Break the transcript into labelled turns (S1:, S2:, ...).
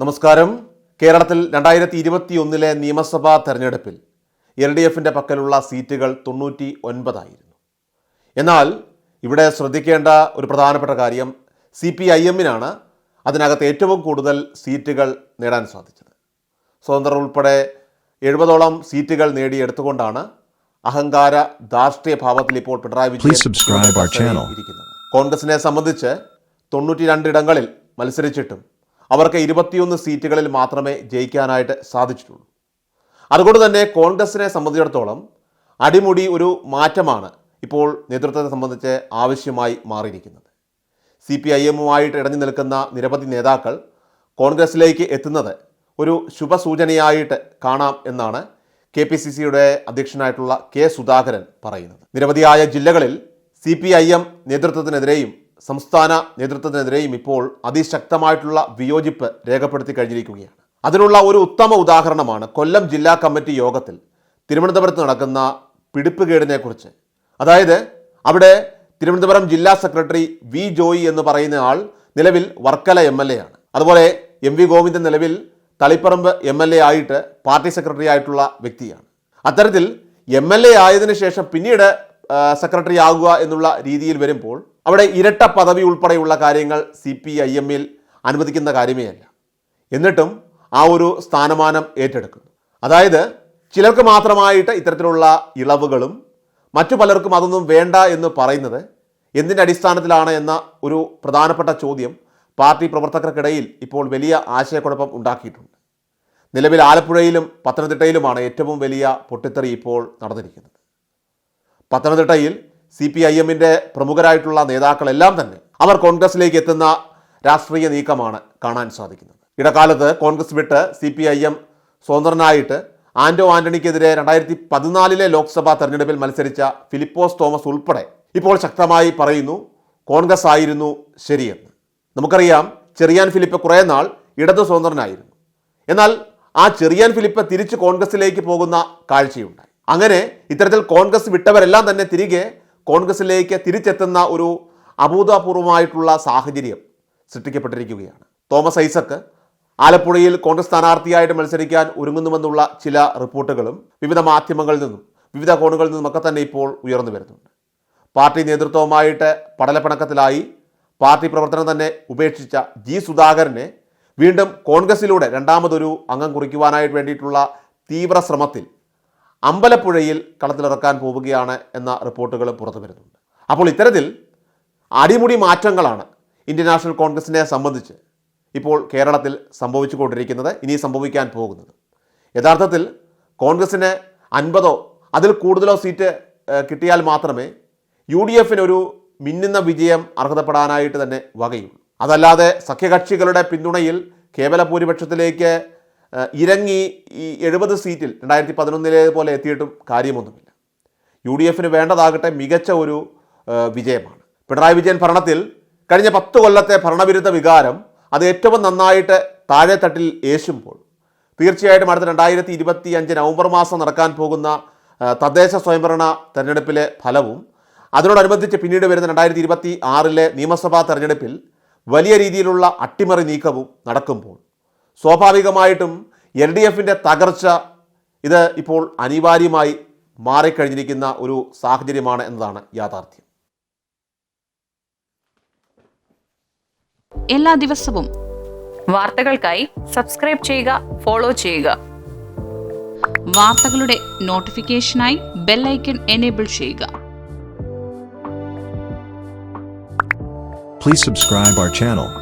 S1: നമസ്കാരം. കേരളത്തിൽ രണ്ടായിരത്തി ഇരുപത്തി ഒന്നിലെ നിയമസഭാ തെരഞ്ഞെടുപ്പിൽ എൽ ഡി എഫിന്റെ പക്കലുള്ള സീറ്റുകൾ തൊണ്ണൂറ്റി ഒൻപതായിരുന്നു എന്നാൽ ഇവിടെ ശ്രദ്ധിക്കേണ്ട ഒരു പ്രധാനപ്പെട്ട കാര്യം സി പി ഐ എമ്മിനാണ് അതിനകത്ത് ഏറ്റവും കൂടുതൽ സീറ്റുകൾ നേടാൻ സാധിച്ചത്. സ്വതന്ത്രർ ഉൾപ്പെടെ എഴുപതോളം സീറ്റുകൾ നേടിയെടുത്തുകൊണ്ടാണ് അഹങ്കാര ധാർഷ്ട്രീയ ഭാവത്തിൽ ഇപ്പോൾ പിണറായി
S2: വിജയൻ
S1: ഇരിക്കുന്നത്. കോൺഗ്രസിനെ സംബന്ധിച്ച് തൊണ്ണൂറ്റി രണ്ടിടങ്ങളിൽ മത്സരിച്ചിട്ടും അവർക്ക് ഇരുപത്തിയൊന്ന് സീറ്റുകളിൽ മാത്രമേ ജയിക്കാനായിട്ട് സാധിച്ചിട്ടുള്ളൂ. അതുകൊണ്ട് തന്നെ കോൺഗ്രസിനെ സംബന്ധിച്ചിടത്തോളം അടിമുടി ഒരു മാറ്റമാണ് ഇപ്പോൾ നേതൃത്വത്തെ സംബന്ധിച്ച് ആവശ്യമായി മാറിയിരിക്കുന്നത്. സി പി ഐ എമ്മുമായിട്ട് ഇടഞ്ഞു നിൽക്കുന്ന നിരവധി നേതാക്കൾ കോൺഗ്രസിലേക്ക് എത്തുന്നത് ഒരു ശുഭസൂചനയായിട്ട് കാണാം എന്നാണ് കെ പി സി സിയുടെ അധ്യക്ഷനായിട്ടുള്ള കെ സുധാകരൻ പറയുന്നത്. നിരവധിയായ ജില്ലകളിൽ സി പി ഐ എം നേതൃത്വത്തിനെതിരെയും സംസ്ഥാന നേതൃത്വത്തിനെതിരെയും ഇപ്പോൾ അതിശക്തമായിട്ടുള്ള വിയോജിപ്പ് രേഖപ്പെടുത്തി കഴിഞ്ഞിരിക്കുകയാണ്. അതിനുള്ള ഒരു ഉത്തമ ഉദാഹരണമാണ് കൊല്ലം ജില്ലാ കമ്മിറ്റി യോഗത്തിൽ തിരുവനന്തപുരത്ത് നടക്കുന്ന പിടിപ്പുകേടിനെക്കുറിച്ച്. അതായത് അവിടെ തിരുവനന്തപുരം ജില്ലാ സെക്രട്ടറി വി ജോയി എന്ന് പറയുന്ന ആൾ നിലവിൽ വർക്കല എം എൽ എ ആണ്. അതുപോലെ എം വി ഗോവിന്ദൻ നിലവിൽ തളിപ്പറമ്പ് എം എൽ എ ആയിട്ട് പാർട്ടി സെക്രട്ടറി ആയിട്ടുള്ള വ്യക്തിയാണ്. അത്തരത്തിൽ എം എൽ എ ആയതിനു ശേഷം പിന്നീട് സെക്രട്ടറി ആകുക എന്നുള്ള രീതിയിൽ വരുമ്പോൾ അവിടെ ഇരട്ട പദവി ഉൾപ്പെടെയുള്ള കാര്യങ്ങൾ സി പി ഐ എമ്മിൽ അനുവദിക്കുന്ന കാര്യമേ അല്ല. എന്നിട്ടും ആ ഒരു സ്ഥാനമാനം ഏറ്റെടുക്കുന്നു. അതായത് ചിലർക്ക് മാത്രമായിട്ട് ഇത്തരത്തിലുള്ള ഇളവുകളും മറ്റു പലർക്കും അതൊന്നും വേണ്ട എന്ന് പറയുന്നത് എന്തിന്റെ അടിസ്ഥാനത്തിലാണ് എന്ന ഒരു പ്രധാനപ്പെട്ട ചോദ്യം പാർട്ടി പ്രവർത്തകർക്കിടയിൽ ഇപ്പോൾ വലിയ ആശയക്കുഴപ്പം ഉണ്ടാക്കിയിട്ടുണ്ട്. നിലവിൽ ആലപ്പുഴയിലും പത്തനംതിട്ടയിലുമാണ് ഏറ്റവും വലിയ പൊട്ടിത്തെറി ഇപ്പോൾ നടന്നിരിക്കുന്നത്. പത്തനംതിട്ടയിൽ സി പി ഐ എമ്മിന്റെ പ്രമുഖരായിട്ടുള്ള നേതാക്കളെല്ലാം തന്നെ അവർ കോൺഗ്രസിലേക്ക് എത്തുന്ന രാഷ്ട്രീയ നീക്കമാണ് കാണാൻ സാധിക്കുന്നത്. ഇടക്കാലത്ത് കോൺഗ്രസ് വിട്ട് സി പി ഐ എം സ്വതന്ത്രനായിട്ട് ആന്റോ ആന്റണിക്കെതിരെ രണ്ടായിരത്തി പതിനാലിലെ ലോക്സഭാ തെരഞ്ഞെടുപ്പിൽ മത്സരിച്ച ഫിലിപ്പോസ് തോമസ് ഉൾപ്പെടെ ഇപ്പോൾ ശക്തമായി പറയുന്നു കോൺഗ്രസ് ആയിരുന്നു ശരിയെന്ന്. നമുക്കറിയാം ചെറിയാൻ ഫിലിപ്പ് കുറേ നാൾ ഇടതു സ്വതന്ത്രനായിരുന്നു. എന്നാൽ ആ ചെറിയാൻ ഫിലിപ്പ് തിരിച്ച് കോൺഗ്രസിലേക്ക് പോകുന്ന കാഴ്ചയുണ്ടായി. അങ്ങനെ ഇത്തരത്തിൽ കോൺഗ്രസ് വിട്ടവരെല്ലാം തന്നെ തിരികെ കോൺഗ്രസിലേക്ക് തിരിച്ചെത്തുന്ന ഒരു അഭൂതപൂർവമായിട്ടുള്ള സാഹചര്യം സൃഷ്ടിക്കപ്പെട്ടിരിക്കുകയാണ്. തോമസ് ഐസക്ക് ആലപ്പുഴയിൽ കോൺഗ്രസ് സ്ഥാനാർത്ഥിയായിട്ട് മത്സരിക്കാൻ ഒരുങ്ങുന്നുവെന്നുള്ള ചില റിപ്പോർട്ടുകളും വിവിധ മാധ്യമങ്ങളിൽ നിന്നും വിവിധ കോണുകളിൽ നിന്നുമൊക്കെ തന്നെ ഇപ്പോൾ ഉയർന്നു വരുന്നുണ്ട്. പാർട്ടി നേതൃത്വവുമായിട്ട് പടലപ്പിണക്കത്തിലായി പാർട്ടി പ്രവർത്തനം തന്നെ ഉപേക്ഷിച്ച ജി സുധാകരനെ വീണ്ടും കോൺഗ്രസിലൂടെ രണ്ടാമതൊരു അംഗം കുറിക്കുവാനായിട്ട് വേണ്ടിയിട്ടുള്ള തീവ്ര ശ്രമത്തിൽ അമ്പലപ്പുഴയിൽ കളത്തിലിറക്കാൻ പോവുകയാണ് എന്ന റിപ്പോർട്ടുകൾ പുറത്തു വരുന്നുണ്ട്. അപ്പോൾ ഇത്തരത്തിൽ അടിമുടി മാറ്റങ്ങളാണ് ഇന്ത്യൻ നാഷണൽ കോൺഗ്രസിനെ സംബന്ധിച്ച് ഇപ്പോൾ കേരളത്തിൽ സംഭവിച്ചുകൊണ്ടിരിക്കുന്നത് ഇനി സംഭവിക്കാൻ പോകുന്നത്. യഥാർത്ഥത്തിൽ കോൺഗ്രസിന് അൻപതോ അതിൽ കൂടുതലോ സീറ്റ് കിട്ടിയാൽ മാത്രമേ യു ഡി എഫിനൊരു മിന്നുന്ന വിജയം അർഹതപ്പെടാനായിട്ട് തന്നെ വകയുള്ളൂ. അതല്ലാതെ സഖ്യകക്ഷികളുടെ പിന്തുണയിൽ കേവല ഭൂരിപക്ഷത്തിലേക്ക് ഇറങ്ങി ഈ എഴുപത് സീറ്റിൽ രണ്ടായിരത്തി പതിനൊന്നിലെ പോലെ എത്തിയിട്ടും കാര്യമൊന്നുമില്ല. യു ഡി എഫിന് വേണ്ടതാകട്ടെ മികച്ച ഒരു വിജയമാണ്. പിണറായി വിജയൻ ഭരണത്തിൽ കഴിഞ്ഞ പത്ത് കൊല്ലത്തെ ഭരണവിരുദ്ധ വികാരം അത് ഏറ്റവും നന്നായിട്ട് താഴെത്തട്ടിൽ ഏശുമ്പോൾ തീർച്ചയായിട്ടും അടുത്ത രണ്ടായിരത്തി ഇരുപത്തി അഞ്ച് നവംബർ മാസം നടക്കാൻ പോകുന്ന തദ്ദേശ സ്വയംഭരണ തെരഞ്ഞെടുപ്പിലെ ഫലവും അതിനോടനുബന്ധിച്ച് പിന്നീട് വരുന്ന രണ്ടായിരത്തി ഇരുപത്തി ആറിലെ നിയമസഭാ തെരഞ്ഞെടുപ്പിൽ വലിയ രീതിയിലുള്ള അട്ടിമറി നീക്കവും നടക്കുമ്പോൾ സ്വാഭാവികമായിട്ടും എൽ ഡി എഫിന്റെ തകർച്ച ഇത് ഇപ്പോൾ അനിവാര്യമായി മാറിക്കഴിഞ്ഞിരിക്കുന്ന ഒരു സാഹചര്യമാണ് എന്നതാണ് യാഥാർത്ഥ്യം.
S3: എല്ലാ ദിവസവും
S4: വാർത്തകൾക്കായി സബ്സ്ക്രൈബ് ചെയ്യുക ഫോളോ ചെയ്യുക.
S3: വാർത്തകളുടെ നോട്ടിഫിക്കേഷനായി ബെല്ലൈക്കൺ എനേബിൾ ചെയ്യുക.
S2: Please subscribe our channel.